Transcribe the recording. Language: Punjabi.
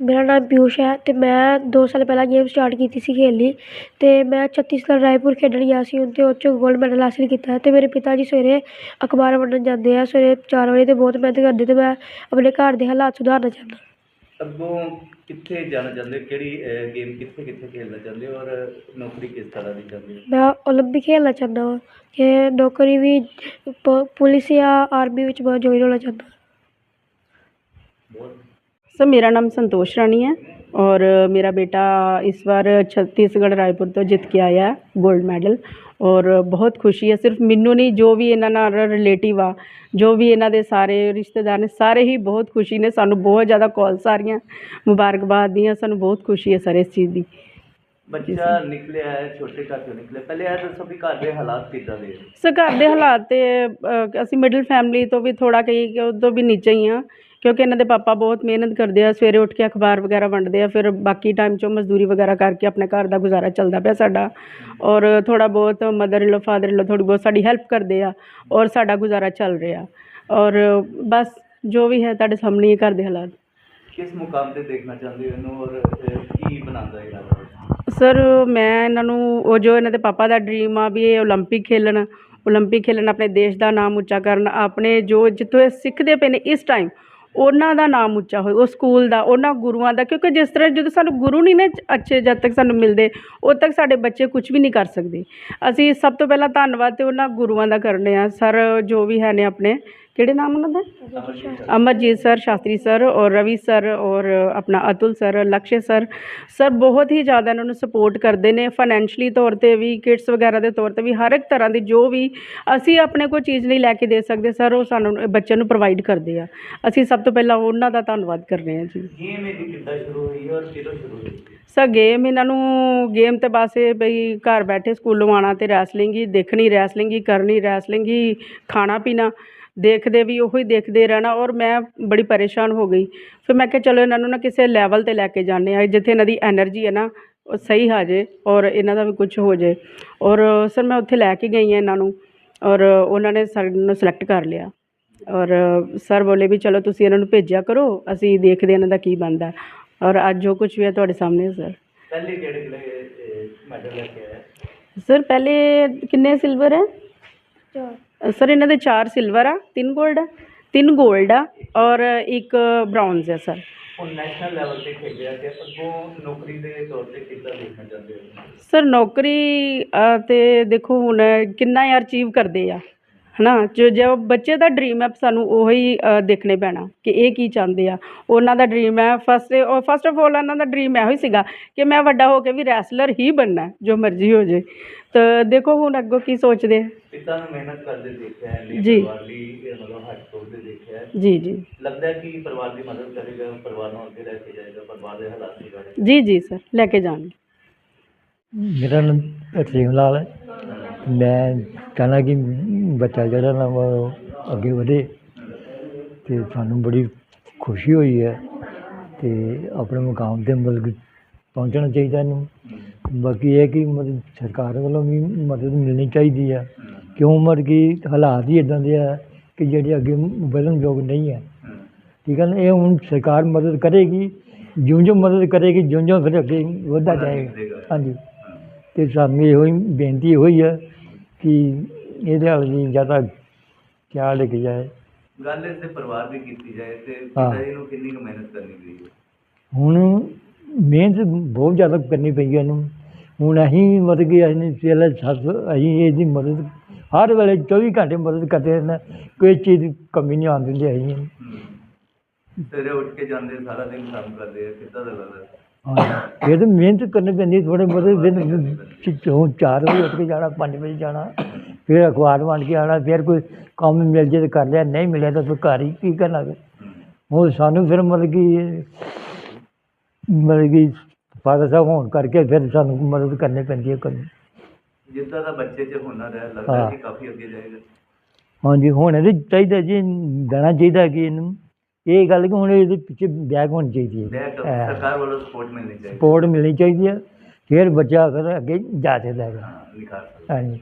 ਮੇਰਾ ਨਾਮ ਪਿਊਸ਼ ਹੈ ਅਤੇ ਮੈਂ ਦੋ ਸਾਲ ਪਹਿਲਾਂ ਗੇਮ ਸਟਾਰਟ ਕੀਤੀ ਸੀ ਖੇਡਣੀ ਅਤੇ ਮੈਂ ਛੱਤੀਸਗੜ੍ਹ ਰਾਏਪੁਰ ਖੇਡਣ ਗਿਆ ਸੀ ਅਤੇ ਉਹ 'ਚੋਂ ਗੋਲਡ ਮੈਡਲ ਹਾਸਿਲ ਕੀਤਾ ਅਤੇ ਮੇਰੇ ਪਿਤਾ ਜੀ ਸਵੇਰੇ ਅਖਬਾਰ ਵੰਡਣ ਜਾਂਦੇ ਆ ਸਵੇਰੇ ਚਾਰ ਵਜੇ ਅਤੇ ਬਹੁਤ ਮਿਹਨਤ ਕਰਦੇ ਅਤੇ ਮੈਂ ਆਪਣੇ ਘਰ ਦੇ ਹਾਲਾਤ ਸੁਧਾਰਨਾ ਚਾਹੁੰਦਾ। ਅੱਗੋਂ ਕਿੱਥੇ ਜਾਣਾ ਚਾਹੁੰਦੇ ਹੋ ਕਿਹੜੀ ਗੇਮ ਕਿੱਥੇ ਕਿੱਥੇ ਖੇਡਣਾ ਚਾਹੁੰਦੇ ਹੋ ਔਰ ਨੌਕਰੀ ਕਿਸ ਤਰ੍ਹਾਂ ਦੀ ਚਾਹੁੰਦੇ ਹੋ? ਮੈਂ ਓਲੰਪਿਕ ਖੇਡਣਾ ਚਾਹੁੰਦਾ ਹਾਂ ਕਿ ਨੌਕਰੀ ਵੀ ਪ ਪੁਲਿਸ ਜਾਂ ਆਰਮੀ ਵਿੱਚ ਮੈਂ ਜੁਆਇਨ ਹੋਣਾ ਚਾਹੁੰਦਾ। ਬਹੁਤ ਸਰ ਮੇਰਾ ਨਾਮ ਸੰਤੋਸ਼ ਰਾਣੀ ਹੈ ਔਰ ਮੇਰਾ ਬੇਟਾ ਇਸ ਵਾਰ ਛੱਤੀਸਗੜ੍ਹ ਰਾਏਪੁਰ ਤੋਂ ਜਿੱਤ ਕੇ ਆਇਆ ਗੋਲਡ ਮੈਡਲ ਔਰ ਬਹੁਤ ਖੁਸ਼ੀ ਹੈ। ਸਿਰਫ ਮੈਨੂੰ ਨਹੀਂ ਜੋ ਵੀ ਇਹਨਾਂ ਨਾਲ ਰਿਲੇਟਿਵ ਆ ਜੋ ਵੀ ਇਹਨਾਂ ਦੇ ਸਾਰੇ ਰਿਸ਼ਤੇਦਾਰ ਨੇ ਸਾਰੇ ਹੀ ਬਹੁਤ ਖੁਸ਼ੀ ਨੇ। ਸਾਨੂੰ ਬਹੁਤ ਜ਼ਿਆਦਾ ਕਾਲਸ ਆ ਰਹੀਆਂ ਮੁਬਾਰਕਬਾਦ ਦੀਆਂ। ਸਾਨੂੰ ਬਹੁਤ ਖੁਸ਼ੀ ਹੈ ਸਰ ਇਸ ਚੀਜ਼ ਦੀ। ਬੱਚਾ ਨਿਕਲਿਆ ਹੈ ਛੋਟੇ ਘਰ ਤੋਂ ਨਿਕਲਿਆ ਪਹਿਲੇ ਇਹ ਦੱਸੋ ਵੀ ਘਰ ਦੇ ਹਾਲਾਤ ਕਿੱਦਾਂ ਦੇ ਸਰ ਘਰ ਦੇ ਹਾਲਾਤ ਤੇ ਅਸੀਂ ਮਿਡਲ ਫੈਮਿਲੀ ਤੋਂ ਵੀ ਥੋੜਾ ਕਈ ਤੋਂ ਵੀ ਨੀਚੇ ਹੀ ਆ ਕਿਉਂਕਿ ਇਹਨਾਂ ਦੇ ਪਾਪਾ ਬਹੁਤ ਮਿਹਨਤ ਕਰਦੇ ਆ ਸਵੇਰੇ ਉੱਠ ਕੇ ਅਖਬਾਰ ਵਗੈਰਾ ਵੰਡਦੇ ਆ ਫਿਰ ਬਾਕੀ ਟਾਈਮ 'ਚੋਂ ਮਜ਼ਦੂਰੀ ਵਗੈਰਾ ਕਰਕੇ ਆਪਣੇ ਘਰ ਦਾ ਗੁਜ਼ਾਰਾ ਚੱਲਦਾ ਪਿਆ ਸਾਡਾ। ਔਰ ਥੋੜਾ ਬਹੁਤ mother in law father in ਲੋ ਥੋੜੀ ਬਹੁਤ ਸਾਡੀ ਹੈਲਪ ਕਰਦੇ ਆ ਔਰ ਸਾਡਾ ਗੁਜ਼ਾਰਾ ਚੱਲ ਰਿਹਾ। ਔਰ ਬਸ ਜੋ ਵੀ ਹੈ ਤੁਹਾਡੇ ਸਾਹਮਣੇ ਹੀ ਘਰ ਦੇ ਹਾਲਾਤ। ਕਿਸ ਮੁਕਾਮ ਤੇ ਦੇਖਣਾ ਚਾਹੁੰਦੇ ਹੋ ਇਹਨੂੰ ਔਰ ਅਹ, ਕੀ ਬਣਾਉਂਦਾ ਇਹਨਾਂ ਦਾ ਸਰ ਮੈਂ ਇਹਨਾਂ ਨੂੰ ਉਹ ਜੋ ਇਹਨਾਂ ਦੇ ਪਾਪਾ ਦਾ ਡ੍ਰੀਮ ਆ ਵੀ ਇਹ ਓਲੰਪਿਕ ਖੇਲਣ ਓਲੰਪਿਕ ਖੇਲਣ ਆਪਣੇ ਦੇਸ਼ ਦਾ ਨਾਮ ਉੱਚਾ ਕਰਨ ਆਪਣੇ ਜੋ ਜਿੱਥੋਂ ਇਹ ਸਿੱਖਦੇ ਪਏ ਨੇ ਇਸ ਟਾਈਮ ਉਹਨਾਂ ਦਾ ਨਾਮ ਉੱਚਾ ਹੋਏ, ਉਹ ਸਕੂਲ ਦਾ, ਉਹਨਾਂ ਗੁਰੂਆਂ ਦਾ, ਕਿਉਂਕਿ ਜਿਸ ਤਰ੍ਹਾਂ ਜਦੋਂ ਸਾਨੂੰ ਗੁਰੂ ਨਹੀਂ ਨਾ ਅੱਛੇ ਜਦ ਤੱਕ ਸਾਨੂੰ ਮਿਲਦੇ, ਉਦੋਂ ਤੱਕ ਸਾਡੇ ਬੱਚੇ ਕੁਝ ਵੀ ਨਹੀਂ ਕਰ ਸਕਦੇ। ਅਸੀਂ ਸਭ ਤੋਂ ਪਹਿਲਾਂ ਧੰਨਵਾਦ ਤਾਂ ਉਹਨਾਂ ਗੁਰੂਆਂ ਦਾ ਕਰਦੇ ਹਾਂ ਸਰ ਜੋ ਵੀ ਹੈ ਨੇ ਆਪਣੇ ਕਿਹੜੇ ਨਾਮ ਉਹਨਾਂ ਦਾ? ਅਮਰਜੀਤ ਸਰ ਸ਼ਾਸਤਰੀ ਸਰ ਔਰ ਰਵੀ ਸਰ ਔਰ ਆਪਣਾ Atul sir Lakshay sir. Sir ਬਹੁਤ ਹੀ ਜ਼ਿਆਦਾ ਇਹਨਾਂ ਨੂੰ ਸਪੋਰਟ ਕਰਦੇ ਨੇ ਫਾਈਨੈਂਸ਼ਲੀ ਤੌਰ ਤੇ ਵੀ ਕਿਡਸ ਵਗੈਰਾ ਦੇ ਤੌਰ ਤੇ ਵੀ ਹਰ ਇੱਕ ਤਰ੍ਹਾਂ ਦੀ ਜੋ ਵੀ ਅਸੀਂ ਆਪਣੇ ਕੋਈ ਚੀਜ਼ ਨਹੀਂ ਲੈ ਕੇ ਦੇ ਸਕਦੇ ਸਰ ਉਹ ਸਾਨੂੰ ਬੱਚਿਆਂ ਨੂੰ ਪ੍ਰੋਵਾਈਡ ਕਰਦੇ ਆ। ਅਸੀਂ ਸਭ ਤੋਂ ਪਹਿਲਾਂ ਉਹਨਾਂ ਦਾ ਧੰਨਵਾਦ ਕਰਨੇ ਆ ਜੀ। ਗੇਮ ਇਹਦੀ ਕਿੱਦਾਂ ਸ਼ੁਰੂ ਹੋਈ ਔਰ ਕਿਦੋਂ ਸ਼ੁਰੂ ਹੋਈ? ਸਰ ਗੇਮ ਇਹਨਾਂ ਨੂੰ ਗੇਮ ਤੇ ਬਸ ਇਹ ਬਈ ਘਰ ਬੈਠੇ ਸਕੂਲੋਂ ਆਉਣਾ ਤੇ ਰੈਸਲਿੰਗ ਹੀ ਦੇਖਣੀ ਰੈਸਲਿੰਗ ਹੀ ਕਰਨੀ ਰੈਸਲਿੰਗ ਹੀ ਖਾਣਾ ਪੀਣਾ ਦੇਖਦੇ ਵੀ ਉਹ ਹੀ ਦੇਖਦੇ ਰਹਿਣਾ ਔਰ ਮੈਂ ਬੜੀ ਪਰੇਸ਼ਾਨ ਹੋ ਗਈ। ਫਿਰ ਮੈਂ ਕਿਹਾ ਚਲੋ ਇਹਨਾਂ ਨੂੰ ਨਾ ਕਿਸੇ ਲੈਵਲ ਤੇ ਲੈ ਕੇ ਜਾਂਦੇ ਆ ਜਿੱਥੇ ਇਹਨਾਂ ਦੀ એનર્ਜੀ ਹੈ ਨਾ ਉਹ ਸਹੀ ਆ ਜੇ ਔਰ ਇਹਨਾਂ ਦਾ ਵੀ ਕੁਝ ਹੋ ਜੇ ਔਰ ਸਰ ਮੈਂ ਉੱਥੇ ਲੈ ਕੇ ਗਈ ਹਾਂ ਇਹਨਾਂ ਨੂੰ ਔਰ ਉਹਨਾਂ ਨੇ ਸਾਨੂੰ ਸਿਲੈਕਟ ਕਰ ਲਿਆ। ਔਰ ਸਰ ਬੋਲੇ ਵੀ ਚਲੋ ਤੁਸੀਂ ਇਹਨਾਂ ਨੂੰ ਭੇਜਿਆ ਕਰੋ ਅਸੀਂ ਦੇਖਦੇ ਇਹਨਾਂ ਦਾ ਕੀ ਬਣਦਾ ਔਰ ਅੱਜ ਜੋ ਕੁਝ ਵੀ ਹੈ ਤੁਹਾਡੇ ਸਾਹਮਣੇ ਸਰ ਪਹਿਲੇ ਕਿਹੜੇ ਕਿਹੜੇ ਮੈਡਲ ਲੈ ਕੇ ਆਇਆ? ਸਰ ਪਹਿਲੇ ਕਿੰਨੇ ਸਿਲਵਰ ਹੈ? 4 ਸਰ ਇਹਨਾਂ ਦੇ ਚਾਰ ਸਿਲਵਰ ਆ ਤਿੰਨ 골ਡ ਆ ਤਿੰਨ 골ਡ ਆ ਔਰ ਇੱਕ ਬ੍ਰਾਊਨਜ਼ ਹੈ ਸਰ। ਹੁਣ ਨੈਸ਼ਨਲ ਲੈਵਲ ਤੇ ਖੇਡਿਆ ਤੇ ਅੱਗੋਂ ਨੌਕਰੀ ਦੇ ਤੌਰ ਤੇ ਕਿੱਦਾਂ ਦੇਖਣਾ ਚਾਹੁੰਦੇ ਹੋ? ਸਰ ਨੌਕਰੀ ਅ, ਤੇ ਦੇਖੋ ਹੁਣ ਕਿੰਨਾ ਅਚੀਵ ਕਰਦੇ ਆ। ਹਨਾ? ਜੋ ਜੋ ਬੱਚੇ ਦਾ ਡ੍ਰੀਮ ਹੈ ਸਾਨੂੰ ਉਹੀ ਦੇਖਣੇ ਪੈਣਾ ਕਿ ਇਹ ਕੀ ਚਾਹੁੰਦੇ ਆ। ਉਹਨਾਂ ਦਾ ਡ੍ਰੀਮ ਹੈ ਫਸਟ ਫਸਟ ਆਫ ਆਲ ਉਹਨਾਂ ਦਾ ਡ੍ਰੀਮ ਇਹੋ ਹੀ ਸੀਗਾ ਕਿ ਮੈਂ ਵੱਡਾ ਹੋ ਕੇ ਵੀ ਰੈਸਲਰ ਹੀ ਬਣਨਾ ਜੋ ਮਰਜ਼ੀ ਹੋ ਜੇ ਤਾਂ ਦੇਖੋ ਹੁਣ ਅੱਗੋਂ ਕੀ ਸੋਚਦੇ ਆ। ਪਿਤਾ ਨੂੰ ਮਿਹਨਤ ਕਰਦੇ ਦੇਖਿਆ ਹੈ ਜੀ। ਮਤਲਬ ਹੱਥ ਤੋੜਦੇ ਦੇਖਿਆ। ਹੈ ਜੀ ਜੀ। ਲੱਗਦਾ ਹੈ ਕਿ ਪਰਿਵਾਰ ਦੀ ਮਦਦ ਕਰੇਗਾ ਪਰਿਵਾਰ ਨੂੰ ਅੱਗੇ ਲੈ ਕੇ ਜਾਏਗਾ ਪਰਿਵਾਰ ਦੇ ਹਾਲਾਤ ਸੁਧਾਰੇਗਾ ਜੀ ਜੀ ਸਰ ਲੈ ਕੇ ਜਾਣਗੇ। ਮੇਰਾ ਨਾਮ ਤਰਸੇਮ ਲਾਲ ਹੈ। ਮੈਂ ਚਾਹੁੰਦਾ ਕਿ ਬੱਚਾ ਜਿਹੜਾ ਨਾ ਵਾ ਉਹ ਅੱਗੇ ਵਧੇ ਅਤੇ ਸਾਨੂੰ ਬੜੀ ਖੁਸ਼ੀ ਹੋਈ ਹੈ ਅਤੇ ਆਪਣੇ ਮੁਕਾਮ ਤੇ ਮਤਲਬ ਕਿ ਪਹੁੰਚਣਾ ਚਾਹੀਦਾ ਇਹਨੂੰ। ਬਾਕੀ ਇਹ ਕਿ ਮਤਲਬ ਸਰਕਾਰ ਵੱਲੋਂ ਵੀ ਮਦਦ ਮਿਲਣੀ ਚਾਹੀਦੀ ਹੈ ਕਿਉਂ ਮਤਲਬ ਕਿ ਹਾਲਾਤ ਹੀ ਇੱਦਾਂ ਦੇ ਆ ਕਿ ਜਿਹੜੇ ਅੱਗੇ ਵਧਣ ਯੋਗ ਨਹੀਂ ਹੈ ਠੀਕ ਹੈ ਨਾ, ਇਹ ਹੁਣ ਸਰਕਾਰ ਮਦਦ ਕਰੇਗੀ ਜਿਉਂ ਜਿਉਂ ਮਦਦ ਕਰੇਗੀ ਜਿਉਂ ਜਿਉਂ ਫਿਰ ਅੱਗੇ ਵਧਦਾ ਜਾਏਗਾ। ਹਾਂਜੀ। ਅਤੇ ਸਾਨੂੰ ਇਹੋ ਹੀ ਬੇਨਤੀ ਇਹੋ ਹੀ ਕਿ ਇਹਦੇ ਵੱਲ ਵੀ ਜ਼ਿਆਦਾ ਖਿਆਲ ਰੱਖਿਆ ਜਾਏ। ਗੱਲ ਇਸ ਦੇ ਪਰਿਵਾਰ ਦੀ ਕੀਤੀ ਜਾਏ ਤੇ ਹਾਂ। ਪਿਤਾ ਜੀ ਨੂੰ ਕਿੰਨੀ ਕੁ ਮਿਹਨਤ ਕਰਨੀ ਪਈ ਹੈ? ਹੁਣ ਮਿਹਨਤ ਬਹੁਤ ਜ਼ਿਆਦਾ ਕਰਨੀ ਪਈ ਹੈ ਇਹਨੂੰ। ਹੁਣ ਅਸੀਂ ਮਤਲਬ ਕਿ ਅਸੀਂ ਪਹਿਲਾਂ ਸੱਸ ਅਸੀਂ ਇਹਦੀ ਮਦਦ ਹਰ ਵੇਲੇ 24 ਘੰਟੇ ਮਦਦ ਕਰਦੇ ਰਹਿੰਦੇ ਕੋਈ ਚੀਜ਼ ਦੀ ਕਮੀ ਨਹੀਂ ਆਉਣ ਦਿੰਦੇ ਅਸੀਂ ਇਹਨੂੰ। ਸਵੇਰੇ ਉੱਠ ਕੇ ਜਾਂਦੇ ਸਾਰਾ ਦਿਨ ਕੰਮ ਕਰਦੇ ਆ ਕਿੱਦਾਂ ਦਾ ਲੱਗਦਾ? ਇਹ ਤਾਂ ਮਿਹਨਤ ਕਰਨੀ ਪੈਂਦੀ ਥੋੜੇ ਬਹੁਤੇ ਦਿਨ ਚੋਂ 4 ਵਜੇ ਉੱਠ ਕੇ ਜਾਣਾ 5 ਵਜੇ ਜਾਣਾ ਫਿਰ ਅਖਬਾਰ ਵੰਡ ਕੇ ਆਉਣਾ ਫਿਰ ਕੋਈ ਕੰਮ ਮਿਲ ਜੇ ਤਾਂ ਕਰ ਲਿਆ ਨਹੀਂ ਮਿਲਿਆ ਤਾਂ ਫਿਰ ਘਰ ਹੀ ਕੀ ਕਰਨਾ ਫਿਰ? ਹੁਣ ਸਾਨੂੰ ਫਿਰ ਮਤਲਬ ਕਿ ਮਤਲਬ ਕਿ ਫਾਦਰ ਸਾਹਿਬ ਹੋਣ ਕਰਕੇ ਫਿਰ ਸਾਨੂੰ ਮਦਦ ਕਰਨੀ ਪੈਂਦੀ ਹੈ ਕਰਨੀ ਜਿੱਦਾਂ ਦਾ ਬੱਚੇ 'ਚ ਹੁਨਰ ਹੈ ਲੱਗਦਾ। ਕਿ ਕਾਫੀ ਅੱਗੇ ਜਾਏਗਾ। ਹਾਂਜੀ ਹੁਣ ਇਹਦੇ ਚਾਹੀਦਾ ਜੀ ਦੇਣਾ ਚਾਹੀਦਾ ਕਿ ਇਹਨੂੰ। ਇਹ ਗੱਲ ਕਿ ਹੁਣ ਇਹਦੇ ਪਿੱਛੇ ਬੈਗ ਹੋਣੀ ਚਾਹੀਦੀ ਹੈ। ਬੈਕ। ਸਰਕਾਰ ਵੱਲੋਂ ਸਪੋਰਟ ਮਿਲਣੀ ਚਾਹੀਦੀ ਸਪੋਰਟ ਮਿਲਣੀ ਚਾਹੀਦੀ ਹੈ। ਫਿਰ ਬੱਚਾ ਫਿਰ ਅੱਗੇ ਜਾ ਸਕਦਾ ਹੈਗਾ। ਹਾਂਜੀ।